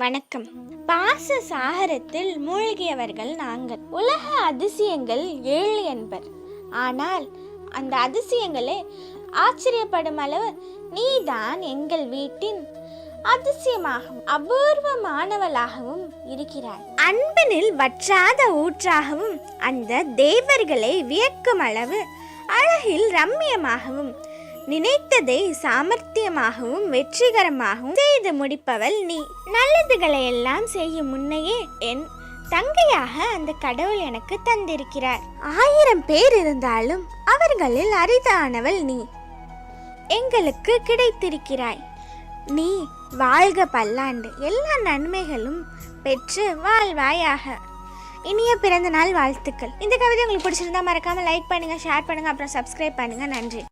வணக்கம். பாச சாகரத்தில் மூழ்கியவர்கள் நாங்கள். உலக அதிசயங்கள் ஏழு என்பர். ஆனால் அந்த அதிசயங்களே ஆச்சரியப்படும் அளவு நீதான் எங்கள் வீட்டின் அதிசயமாகவும் அபூர்வமானவளாகவும் இருக்கிறாய். அன்பனில் வற்றாத ஊற்றாகவும் அந்த தேவர்களை வியக்கும் அளவு அழகில் ரம்மியமாகவும் நினைத்ததை சாமர்த்தியமாகவும் வெற்றிகரமாகவும் செய்து முடிப்பவள் நீ. நல்லதுகளை எல்லாம் செய்யும் முன்னையே என் தங்கையாக அந்த கடவுள் எனக்கு தந்திருக்கிறார். ஆயிரம் பேர் இருந்தாலும் அவர்களில் அரிதானவள் நீ. எங்களுக்கு கிடைத்திருக்கிறாய். நீ வாழ்க பல்லாண்டு. எல்லா நன்மைகளும் பெற்று வாழ்வாயாக. இனிய பிறந்த நாள் வாழ்த்துக்கள். இந்த கவிதை உங்களுக்கு பிடிச்சிருந்தா மறக்காமல் லைக் பண்ணுங்கள் ஷேர் பண்ணுங்கள் அப்புறம் சப்ஸ்கிரைப் பண்ணுங்கள் நன்றி.